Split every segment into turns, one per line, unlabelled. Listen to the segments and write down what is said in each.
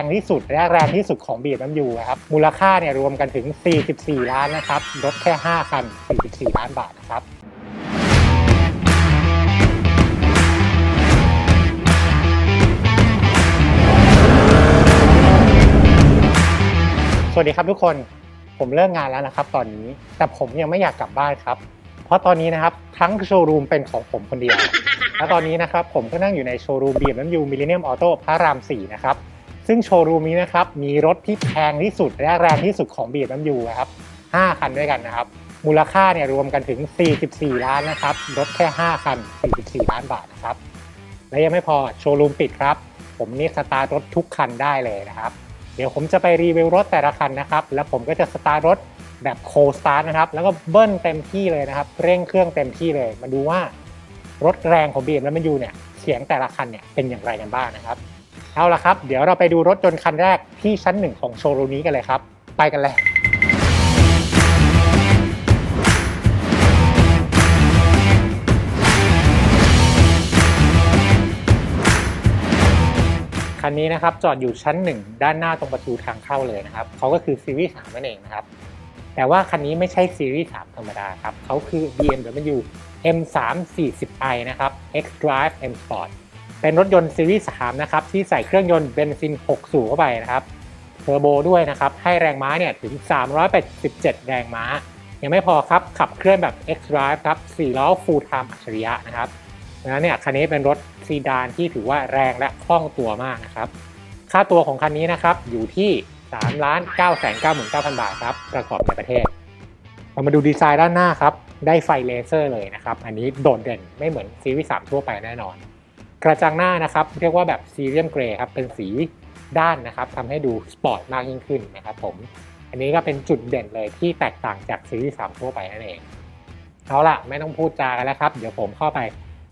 งที่สุดและแรงที่สุดของ BMW ครับมูลค่าเนี่ยรวมกันถึง 44 ล้านนะครับรถแค่ 5 คัน 44 ล้านบาทนะครับสวัสดีครับทุกคนผมเลิกงานแล้วนะครับ ตอนนี้แต่ผมยังไม่อยากกลับบ้านครับ เพราะตอนนี้นะครับทั้งโชว์รูมเป็นของผมคนเดียว และตอนนี้นะครับผมก็นั่งอยู่ในโชว์รูม BMW Millennium Auto พระราม 4 นะครับ ซึ่งโชว์รูมนี้นะครับมีรถที่แพงที่สุดและแรงที่สุดของ BMW นะครับ5คันด้วยกันนะครับ มูลค่าเนี่ยรวมกันถึง 44 ล้านนะครับรถแค่ 5 คัน 44 ล้านบาทนะครับ และยังไม่พอโชว์รูมปิดครับ ผมนี่สตาร์ทรถทุกคันได้เลยนะครับ เดี๋ยวผมจะไปรีวิวรถแต่ละคันนะครับ แล้วผมก็จะสตาร์ทรถแบบโคสตาร์นะครับ แล้วก็เบิ้ลเต็มที่เลยนะครับ เร่งเครื่องเต็มที่เลย มาดูว่ารถแรงของ BMW เนี่ยเสียงแต่ละคันเนี่ยเป็นอย่างไรกันบ้างนะครับ เอาละครับ เดี๋ยวเราไปดูรถยนต์คันแรกที่ชั้นหนึ่งของโชว์รูมนี้กันเลยครับ ไปกันเลยคันนี้นะครับจอดอยู่ชั้น 1 ด้านหน้าตรงประตูทางเข้าเลยนะครับเขาก็คือซีรีส์3นั่นเองนะครับ แต่ว่าคันนี้ไม่ใช่ซีรีส์3ธรรมดาครับเขาคือ BMW M340i นะครับ X-Drive M Sport เป็นรถยนต์ซีรีส์3นะครับที่ใส่เครื่องยนต์เบนซิน 6 สูบเข้าไปนะครับเทอร์โบด้วยนะครับให้แรงม้าเนี่ยถึง 387 แรงม้า ยังไม่พอครับขับเคลื่อนแบบ X-Drive ครับ4ล้อ Full Time อัจฉริยะนะครับดังนั้นเนี่ยคันนี้เป็นรถซีดานที่ถือว่าแรงและคล่องตัวมากนะครับค่าตัวของคันนี้นะครับอยู่ที่3ล้าน9 9 9 9 0 0 บาทครับประกอบในประเทศ เรามาดูดีไซน์ด้านหน้าครับ ได้ไฟเลเซอร์เลยนะครับ อันนี้โดดเด่นไม่เหมือนซีรีส์3ทั่วไปแน่นอน กระจังหน้านะครับ เรียกว่าแบบซีเรียมเกรย์ครับเป็นสีด้านนะครับทำให้ดูสปอร์ตมากยิ่งขึ้นนะครับผม อันนี้ก็เป็นจุดเด่นเลยที่แตกต่างจากซีรีส์3ทั่วไปนั่นเอง เอาล่ะ ไม่ต้องพูดจากันแล้วครับ เดี๋ยวผมเข้าไป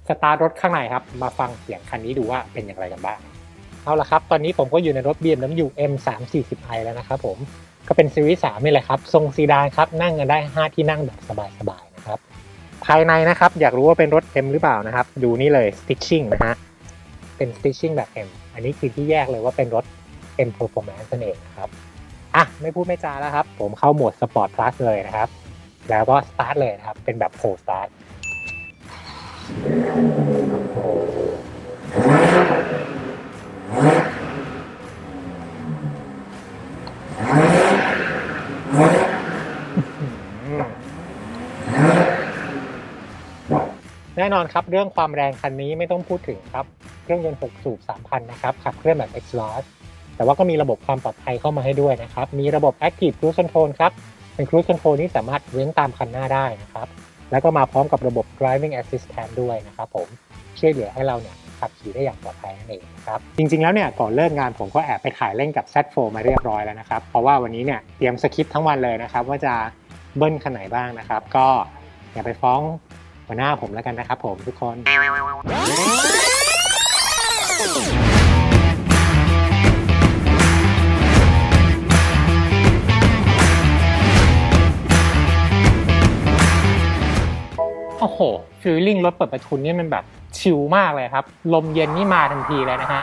สตาร์ทรถข้างในครับ มาฟังเสียงคันนี้ดูว่าเป็นอย่างไรกันบ้าง เอาละครับ ตอนนี้ผมก็อยู่ในรถ BMW M340i แล้วนะครับผม ก็เป็นซีรีส์3นี่แหละครับ ทรงซีดานครับ นั่งกันได้ 5 ที่นั่งแบบสบาย ภายในนะครับ อยากรู้ว่าเป็นรถ M หรือเปล่านะครับ ดูนี่เลย stitching นะฮะ เป็น stitching แบบ M อันนี้คือที่แยกเลยว่าเป็นรถ M Performance นั่นเองนะครับอะไม่พูดไม่จาแล้วครับ ผมเข้าโหมด Sport Plus เลยนะครับ แล้วก็สตาร์ทเลยนะครับ เป็นแบบ Pro Start แน่นอนครับ เรื่องความแรงคันนี้ไม่ต้องพูดถึงครับ เครื่องยนต์6สูบ3,000 นะครับ ขับเคลื่อนแบบ exhaust แต่ว่าก็มีระบบความปลอดภัยเข้ามาให้ด้วยนะครับ มีระบบ active cruise control ครับ เป็น cruise control ที่สามารถเว้นตามคันหน้าได้นะครับ แล้วก็มาพร้อมกับระบบ driving assistant ด้วยนะครับผมช่วยเหลือให้เราเนี่ยขับขี่ได้อย่างปลอดภัยนั่นเองครับจริงๆแล้วเนี่ยก่อนเลิกงานผมก็แอบไปถ่ายเล่นกับ Z4 มาเรียบร้อยแล้วนะครับ เพราะว่าวันนี้เนี่ยเตรียมสคริปต์ทั้งวันเลยนะครับ ว่าจะเบิ้ลคันไหนบ้างนะครับ ก็อย่าไปฟ้อง หัวหน้าผมแล้วกันนะครับผมทุกคน โอ้โหฟิลลิ่งรถเปิดประทุนนี่มันแบบชิลมากเลยครับ ลมเย็นนี่มาทันทีเลยนะฮะ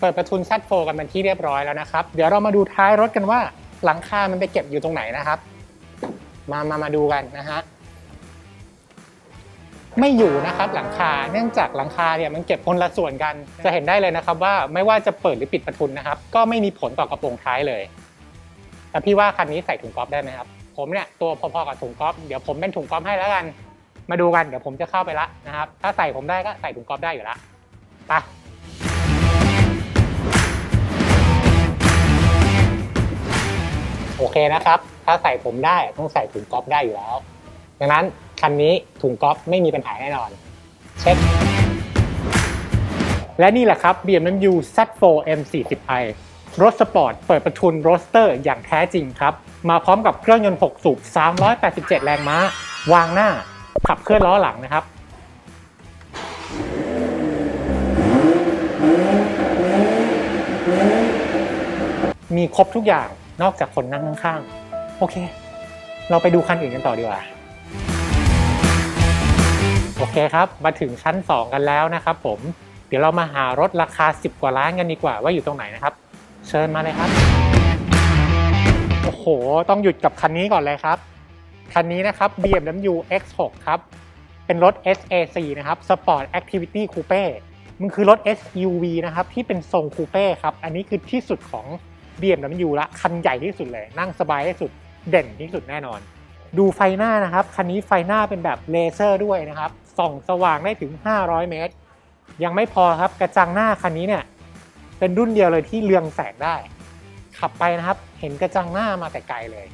เปิดประทุนซัดโฟกันเป็นที่เรียบร้อยแล้วนะครับ เดี๋ยวเรามาดูท้ายรถกันว่าหลังคามันไปเก็บอยู่ตรงไหนนะครับ มามามาดูกันนะฮะ ไม่อยู่นะครับหลังคาเนื่องจากหลังคาเนี่ยมันเก็บคนละส่วนกัน จะเห็นได้เลยนะครับว่าไม่ว่าจะเปิดหรือปิดประทุนนะครับ ก็ไม่มีผลต่อกระโปรงท้ายเลยแต่พี่ว่าคันนี้ใส่ถุงก๊อฟได้ไหมครับผมเนี่ยตัวพอๆกับถุงก๊อฟเดี๋ยวผมเป็นถุงก๊อฟให้แล้วกัน มาดูกันเดี๋ยวผมจะเข้าไปละนะครับ ถ้าใส่ผมได้ก็ใส่ถุงก๊อฟได้อยู่ละไปโอเคนะครับ ถ้าใส่ผมได้ต้องใส่ถุงก๊อฟได้อยู่แล้วดังนั้น คันนี้ถุงก๊อฟไม่มีปัญหาแน่นอน เช็ค และนี่แหละครับ BMW Z4 M40i รถสปอร์ตเปิดประทุนโรสเตอร์อย่างแท้จริงครับ มาพร้อมกับเครื่องยนต์ 6 สูบ 387 แรงม้า วางหน้า ขับเคลื่อนล้อหลังนะครับมีครบทุกอย่างนอกจากคนนั่งข้างๆ โอเค เราไปดูคันอื่นกันต่อดีกว่า โอเคครับ มาถึงชั้น 2 กันแล้วนะครับผม เดี๋ยวเรามาหารถราคา 10 กว่าล้านกันดีกว่าว่าอยู่ตรงไหนนะครับ เชิญมาเลยครับ โอ้โห ต้องหยุดกับคันนี้ก่อนเลยครับ คันนี้นะครับ BMW X6 ครับ เป็นรถ SAC นะครับ Sport Activity Coupe มันคือรถ SUV นะครับ ที่เป็นทรงคูเป้ครับ อันนี้คือที่สุดของ BMW ละ คันใหญ่ที่สุดเลย นั่งสบายที่สุด เด่นที่สุดแน่นอน ดูไฟหน้านะครับ คันนี้ไฟหน้าเป็นแบบเลเซอร์ด้วยนะครับ ส่องสว่างได้ถึง 500 เมตร ยังไม่พอครับกระจังหน้าคันนี้เนี่ยเป็นรุ่นเดียวเลยที่เรืองแสงได้ ขับไปนะครับเห็นกระจังหน้ามาแต่ไกลเลย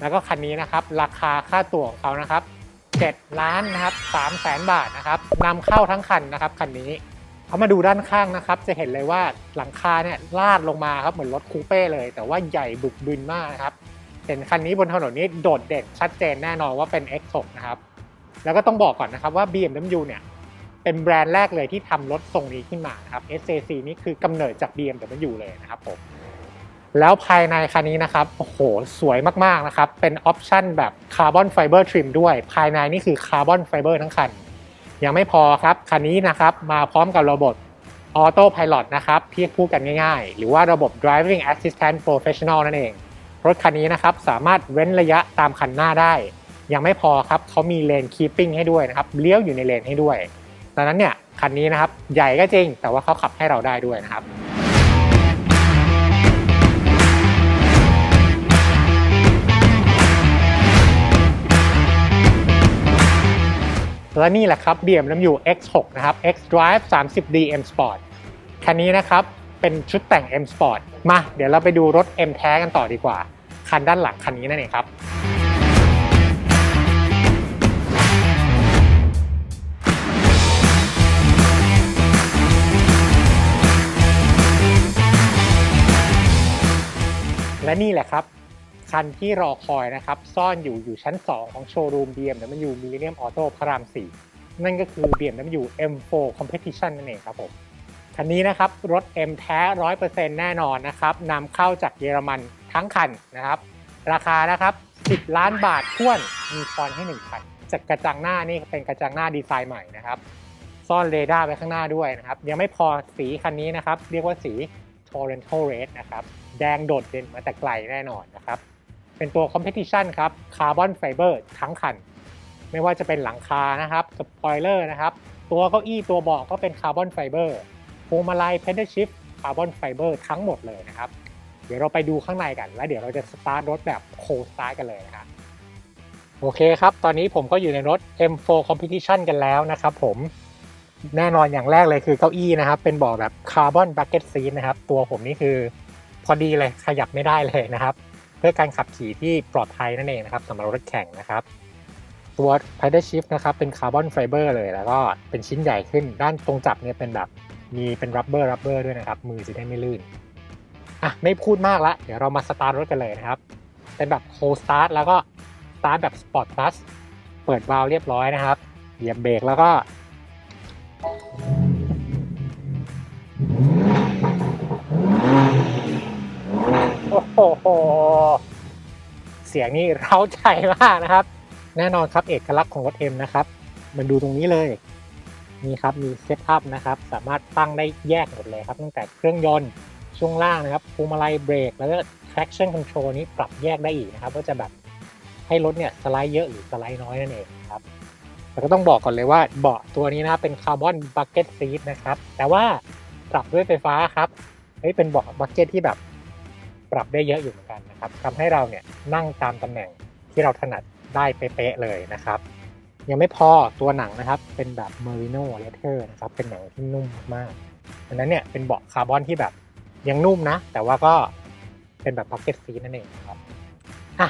แล้วก็คันนี้นะครับ ราคาค่าตั๋วของเขานะครับ7ล้านนะครับ3แสนบาทนะครับนำเข้าทั้งคันนะครับคันนี้เอามาดูด้านข้างนะครับ จะเห็นเลยว่าหลังคาเนี่ยลาดลงมาครับเหมือนรถคูเป้เลย แต่ว่าใหญ่บึกบึนมากนะครับ เห็นคันนี้บนถนนนี้โดดเด่นชัดเจนแน่นอนว่าเป็น X6 นะครับ แล้วก็ต้องบอกก่อนนะครับว่า BMW เนี่ยเป็นแบรนด์แรกเลยที่ทำรถทรงนี้ขึ้นมานะครับ SAC นี่คือกำเนิดจาก BMW เลยนะครับผมแล้วภายในคันนี้นะครับโอ้โหสวยมากๆนะครับ เป็นออปชั่นแบบคาร์บอนไฟเบอร์ทริมด้วย ภายในนี่คือคาร์บอนไฟเบอร์ทั้งคัน ยังไม่พอครับ คันนี้นะครับ มาพร้อมกับระบบออโต้พาย t นะครับที่พูดกันง่ายๆ หรือว่าระบบ driving assistant professional นั่นเอง รถคันนี้นะครับ สามารถเว้นระยะตามคันหน้าได้ ยังไม่พอครับเขามีเลนคีปปิ้งให้ด้วยนะครับเลี้ยวอยู่ในเลนให้ด้วยดังนั้นเนี่ยคันนี้นะครับใหญ่ก็จริง แต่ว่าเขาขับให้เราได้ด้วยนะครับและนี่แหละครับ BMW X6 นะครับ X Drive 30D M Sport คันนี้นะครับเป็นชุดแต่ง M Sport มา เดี๋ยวเราไปดูรถ M แท้กันต่อดีกว่า คันด้านหลังคันนี้นั่นเองครับ นี่แหละครับ คันที่รอคอยนะครับ ซ่อนอยู่อยู่ชั้น 2 ของโชว์รูม BMW Millennium Auto พระราม 4 นั่นก็คือ BMW M4 Competition นั่นเองครับผม คันนี้นะครับ รถ M แท้ 100%แน่นอนนะครับนำเข้าจากเยอรมันทั้งคันนะครับ ราคานะครับ 10 ล้านบาทท้วนมีคอนให้1คันจากกระจังหน้านี่เป็นกระจังหน้าดีไซน์ใหม่นะครับซ่อนเรดาร์ไว้ข้างหน้าด้วยนะครับ ยังไม่พอสีคันนี้นะครับ เรียกว่าสี Torrential Red นะครับ แดงโดดเด่นมาแต่ไกลแน่นอนนะครับ เป็นตัว Competition ครับคาร์บอนไฟเบอร์ทั้งคัน ไม่ว่าจะเป็นหลังคานะครับสปอยเลอร์นะครับ ตัวเก้าอี้ตัวเบาะก็เป็นคาร์บอนไฟเบอร์พวงมาลัยเพด a l ชิฟคาร์บอนไฟเบอร์ทั้งหมดเลยนะครับ เดี๋ยวเราไปดูข้างในกัน แล้วเดี๋ยวเราจะสตาร์ทรถแบบโคสตาร์ทกันเลยนะครับโอเคครับ ตอนนี้ผมก็อยู่ในรถ M4 Competition กันแล้วนะครับผมแน่นอนอย่างแรกเลยคือเก้าอี้นะครับ เป็นเบาะแบบคาร์บอนบักเก็ตซีทนะครับ ตัวผมนี่คือ พอดีเลยขยับไม่ได้เลยนะครับ เพื่อการขับขี่ที่ปลอดภัยนั่นเองนะครับสำหรับรถแข่งนะครับ ตัว pedal shift นะครับเป็นคาร์บอนไฟเบอร์เลย แล้วก็เป็นชิ้นใหญ่ขึ้นด้านตรงจับเนี่ยเป็นแบบมีเป็นรับเบอร์รับเบอร์ด้วยนะครับ มือจะได้ไม่ลื่นอะไม่พูดมากละเดี๋ยวเรามาสตาร์ทรถกันเลยนะครับ เป็นแบบ cold start แล้วก็สตาร์ทแบบ sport plus เปิดวาล์วเรียบร้อยนะครับเหยียบเบรกแล้วก็ โอ้โห เสียงนี่เร้าใจมากนะครับ แน่นอนครับเอกลักษณ์ของรถ M นะครับ มันดูตรงนี้เลยนี่ครับมีเซตอัพนะครับ สามารถตั้งได้แยกหมดเลยครับตั้งแต่เครื่องยนต์ช่วงล่างนะครับพวงมาลัยเบรกแล้วก็ traction control นี้ปรับแยกได้อีกนะครับว่าจะแบบให้รถเนี่ยสไลด์เยอะหรือสไลด์น้อยนั่นเองครับแต่ก็ต้องบอกก่อนเลยว่าเบาะตัวนี้นะครับเป็นคาร์บอนบักเก็ตซีทนะครับ แต่ว่าปรับด้วยไฟฟ้าครับเฮ้ยเป็นเบาะบักเก็ตที่แบบ ปรับได้เยอะอยู่เหมือนกันนะครับทำให้เราเนี่ยนั่งตามตำแหน่งที่เราถนัดได้เป๊ะๆเลยนะครับ ยังไม่พอตัวหนังนะครับ เป็นแบบ Merino Leather นะครับ เป็นหนังที่นุ่มมากๆดังนั้นเนี่ยเป็นเบาะคาร์บอนที่แบบยังนุ่มนะ แต่ว่าก็เป็นแบบ pocket seat นั่นเองนะครับอะ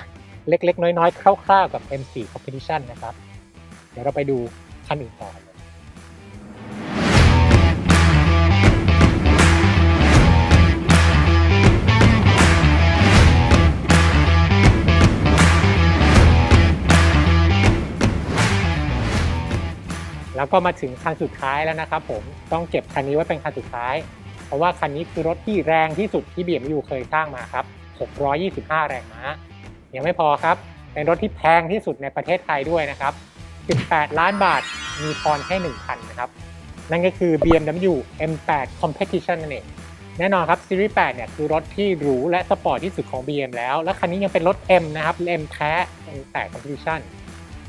เล็กๆ น้อยๆ คร่าวๆ กับ M4 Competition นะครับ เดี๋ยวเราไปดูคันอื่นต่อ แล้วก็มาถึงคันสุดท้ายแล้วนะครับผมต้องเก็บคันนี้ไว้เป็นคันสุดท้าย เพราะว่าคันนี้คือรถที่แรงที่สุดที่ BMW เคยสร้างมาครับ 625 แรงม้ายังไม่พอครับ เป็นรถที่แพงที่สุดในประเทศไทยด้วยนะครับ 18 ล้านบาทมีพรให้1คันนะครับ นั่นก็คือ BMW M8 Competition นั่นเองแน่นอนครับซีรีส์8เนี่ยคือรถที่หรูและสปอร์ตที่สุดของ BM แล้ว และคันนี้ยังเป็นรถ M นะครับ M แท้ M8 Competition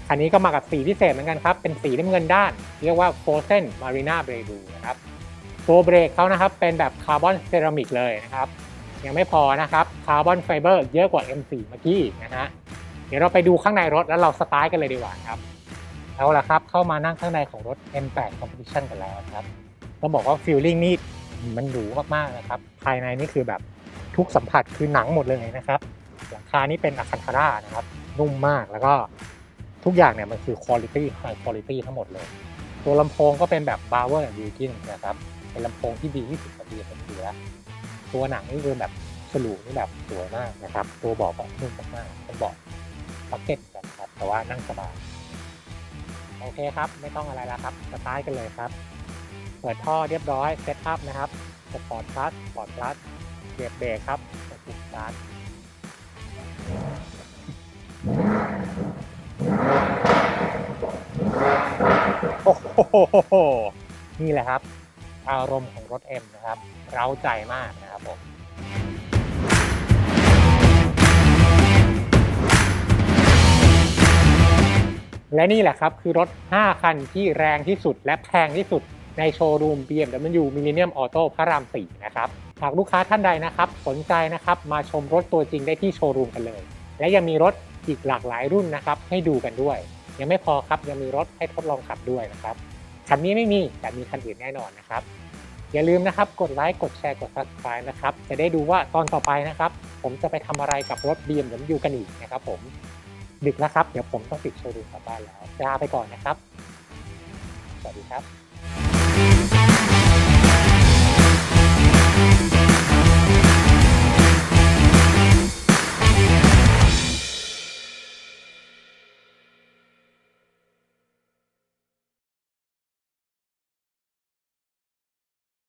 คันนี้ก็มากับสีพิเศษเหมือนกันครับ เป็นสีน้ำเงินด้าน เรียกว่า Frozen Marina b r e d u นะครับ ตัวเบรกเขานะครับเป็นแบบคาร์บอนเซรามิกเลยนะครับ ยังไม่พอนะครับ คาร์บอนไฟเบอร์เยอะกว่า M4 เมื่อกี้นะฮะ เดี๋ยวเราไปดูข้างในรถแล้วเราสตาร์ทกันเลยดีกว่าครับ เอาละครับ เข้ามานั่งข้างในของรถ M8 Competition กันแล้วครับ ต้องบอกว่าฟีลลิ่งนี่มันหรูมากๆนะครับ ภายในนี่คือแบบทุกสัมผัสคือหนังหมดเลยนะครับ หลังคานี่เป็นอะคันธารานะครับ นุ่มมากแล้วก็ ทุกอย่างเนี่ยมันคือคุณภาพ high quality ทั้งหมดเลย ตัวลำโพงก็เป็นแบบ Bauer and Wilkin นะครับ เป็นลำโพงที่ดีที่สุดของ BMWC แล้วตัวหนังนี่คือแบบฉลูนี่แบบสวยมากนะครับ ตัวเบาะก็นุ่มมากๆเป็นเบาะพ็อกเก็ตกันครับแต่ว่านั่งสบายโอเคครับ ไม่ต้องอะไรแล้วครับสตาร์ทกันเลยครับ เปิดท่อเรียบร้อยเซตอัพนะครับสปอร์ตพลัสสปอร์ตพลัสเบรกเบรกครับกดปุ่มสตาร์ท โหนี่แหละครับ อารมณ์ของรถ M นะครับ เร้าใจมากนะครับผมและนี่แหละครับ คือรถ 5 คันที่แรงที่สุดและแพงที่สุดในโชว์รูม BMW Millennium Auto พระราม 4 นะครับ หากลูกค้าท่านใดนะครับ สนใจนะครับมาชมรถตัวจริงได้ที่โชว์รูมกันเลย และยังมีรถอีกหลากหลายรุ่นนะครับ ให้ดูกันด้วย ยังไม่พอครับยังมีรถให้ทดลองขับด้วยนะครับ คันนี้ไม่มีแต่มีคันอื่นแน่นอนนะครับ อย่าลืมนะครับกดไลค์กดแชร์กด subscribe นะครับจะได้ดูว่าตอนต่อไปนะครับ ผมจะไปทำอะไรกับรถ BMW กันอีกนะครับผมดึกแล้วครับ เดี๋ยวผมต้องปิดโชว์รูมกลับบ้านแล้วลาไปก่อนนะครับ สวัสดีครับ